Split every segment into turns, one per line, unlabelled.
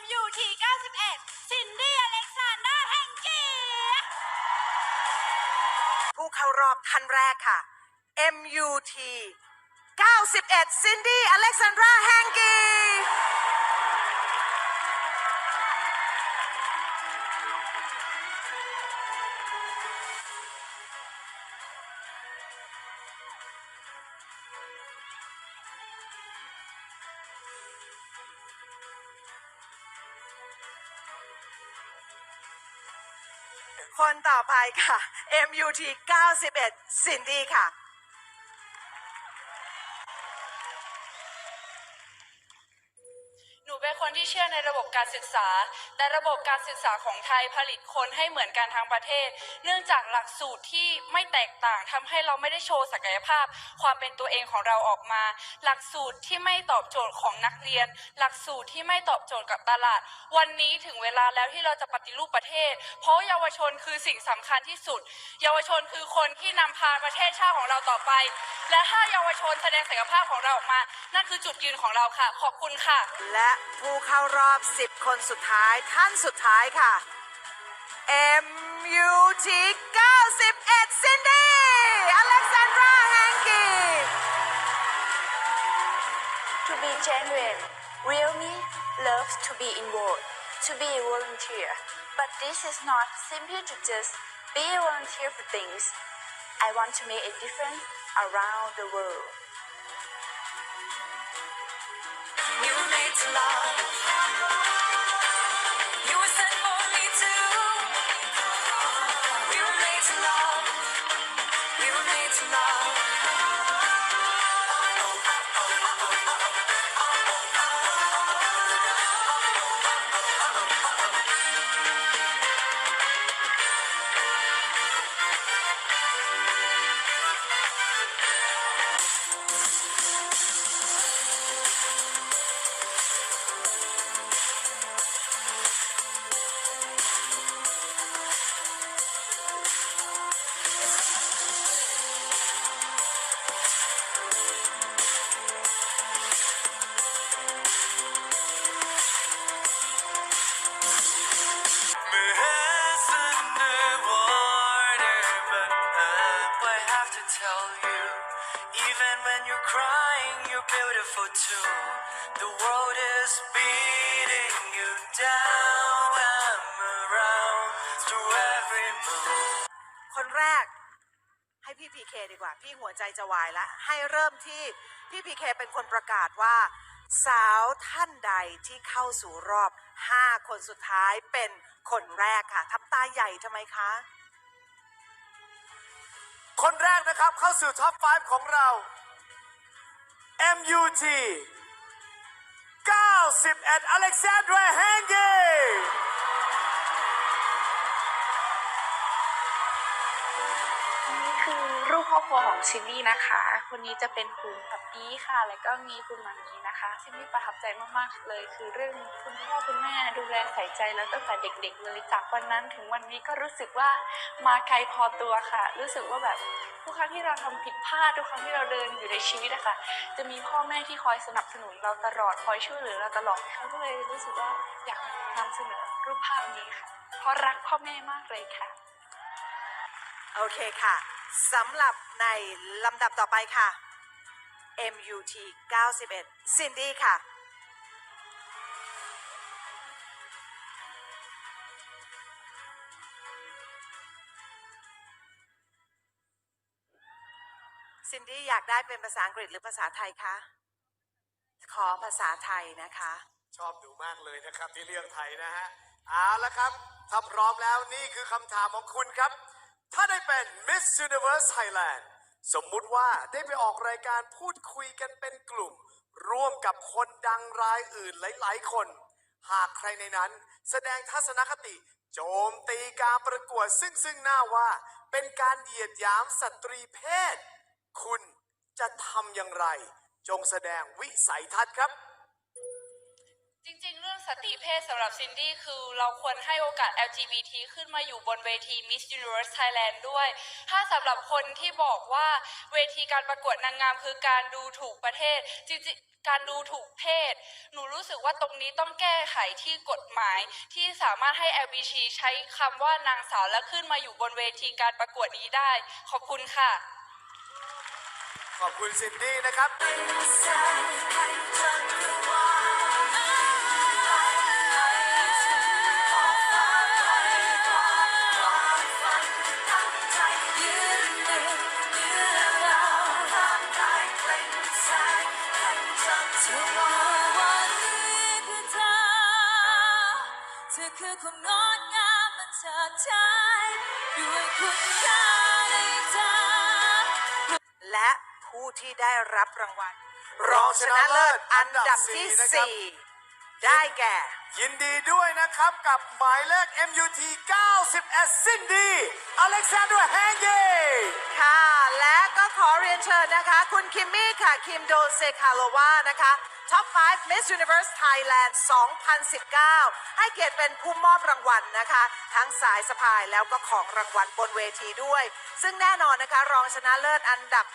MUT 91 ซินดี้อเล็กซานดราแฮงกี้
ผู้เข้ารอบท่านแรกค่ะ MUT 91 ซินดี้อเล็กซานดราแฮงกี้ คนต่อไปค่ะ MUT 91 สินดีค่ะ
หนูเป็นคนที่เชื่อในระบบการศึกษาแต่ระบบการศึกษาของไทยผลิตคนให้เหมือนกันทั้งประเทศ เนื่องจากหลักสูตรที่ไม่แตกต่างทำให้เราไม่ได้โชว์ศักยภาพ ความเป็นตัวเองของเราออกมา หลักสูตรที่ไม่ตอบโจทย์ของนักเรียน หลักสูตรที่ไม่ตอบโจทย์กับตลาด วันนี้ถึงเวลาแล้วที่เราจะปฏิรูปประเทศ เพราะเยาวชนคือสิ่งสำคัญที่สุด เยาวชนคือคนที่นำพาประเทศชาติของเราต่อไป และถ้าเยาวชนแสดงศักยภาพของเราออกมา นั่นคือจุดยืนของเราค่ะ ขอบคุณค่ะ
และผู้เข้ารอบ 10 คนสุดท้ายท่านสุดท้ายค่ะ MUT 91 ซินดี้อเล็กซานดราแฮงกี
To be genuine, real me loves to be involved, to be a volunteer. But this is not simply to just be a volunteer for things. I want to make a difference around the world.
love. Too. The world is beating you down and around through every move.
คนแรกให้พี่พีเคดีกว่า พี่หัวใจจะวายละ ให้เริ่มที่พี่พีเคเป็นคนประกาศว่า สาวท่านใดที่เข้าสู่รอบ 5 คนสุดท้ายเป็นคนแรกค่ะทำตาใหญ่ทำไมคะ
คนแรกนะครับเข้าสู่ท็อป 5 ของเรา MUT 91 Alexandra Henge
คือรูปครอบครัวของชินนี่นะคะ คนนี้จะเป็นคุณปับปี้ค่ะ แล้วก็มีคุณมามีนะคะ ชินนี่ประทับใจมากๆเลย คือเรื่องคุณพ่อคุณแม่ดูแลใส่ใจแล้วตั้งแต่เด็ก ๆ เลยจากวันนั้นถึงวันนี้ก็รู้สึกว่ามาไกลพอตัวค่ะ รู้สึกว่าแบบทุกครั้งที่เราทำผิดพลาดทุกครั้งที่เราเดินอยู่ในชีวิตอะค่ะ จะมีพ่อแม่ที่คอยสนับสนุนเราตลอดคอยช่วยเหลือเราตลอดเขาก็เลยรู้สึกว่าอยากนำเสนอรูปภาพนี้ค่ะ เพราะรักพ่อแม่มากเลยค่ะ
โอเคค่ะ สำหรับในลำดับต่อไปค่ะ MUT 91 ซินดี้ค่ะ ซินดี้อยากได้เป็นภาษาอังกฤษหรือภาษาไทยคะ ขอภาษาไทยนะคะ
ชอบดูมากเลยนะครับที่เลือกไทยนะฮะเอาละครับถ้าพร้อมแล้วนี่คือคำถามของคุณครับ ถ้าได้เป็น Miss Universe Thailand สมมุติว่าได้ไปออกรายการพูดคุยกันเป็นกลุ่ม ร่วมกับคนดังรายอื่นหลาย ๆ คน หากใครในนั้นแสดงทัศนคติ โจมตีการประกวดซึ่งซึ่งหน้าว่า เป็นการเหยียดหยามสตรีเพศ คุณจะทำอย่างไร จงแสดงวิสัยทัศน์ครับ
จริง สติเพศสำหรับซินดี้คือเราควรให้โอกาส LGBT ขึ้นมาอยู่บนเวที Miss Universe Thailand ด้วย ถ้าสำหรับคนที่บอกว่าเวทีการประกวดนางงามคือการดูถูกประเทศจริงการดูถูกเพศ หนูรู้สึกว่าตรงนี้ต้องแก้ไขที่กฎหมาย ที่สามารถให้ LGBT ใช้คำว่านางสาวและขึ้นมาอยู่บนเวทีการประกวดนี้ได้ ขอบคุณค่ะ
ขอบคุณซินดี้นะครับ
คือความงดงามมันเฉิดฉายด้วยคุณค่าในใจ
และผู้ที่ได้รับรางวัล รองชนะเลิศอันดับที่4 ได้แก่
ยินดีด้วยนะครับกับหมายเลข MUT 91ซินดี้อเล็กซานดราแฮงเก
ค่ะ และก็ขอเรียนเชิญนะคะ คุณคิมมี่ค่ะ คิมโดเซคาโลวานะคะ Top 5 Miss Universe Thailand 2019 ให้เกียรติเป็นผู้มอบรางวัลนะคะ ทั้งสายสะพายแล้วก็ของรางวัลบนเวทีด้วย ซึ่งแน่นอนนะคะ รองชนะเลิศอันดับ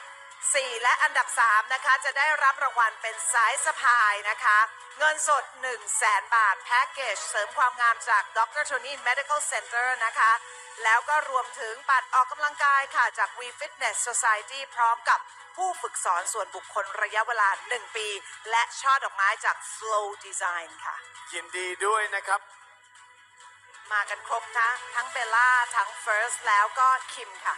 4 และอันดับ 3 นะคะ จะได้รับรางวัลเป็นสายสะพายนะคะ เงินสด 1 0 0 0 0แบาท แพ็กเกจเสริมความงามจาก Dr. Tony Medical Center นะคะ แล้วก็รวมถึงบัตรออกกำลังกายค่ะ จาก We Fitness Society พร้อมกับผู้ฝึกสอนส่วนบุคคลระยะเวลา 1 ปี และช่อดอกไม้จาก Flow Design ค่ะ
ยินดีด้วยนะครับ
มากันครบนะทั้งเบลล่า ทั้งเฟิร์สแล้วก็คิมค่ะ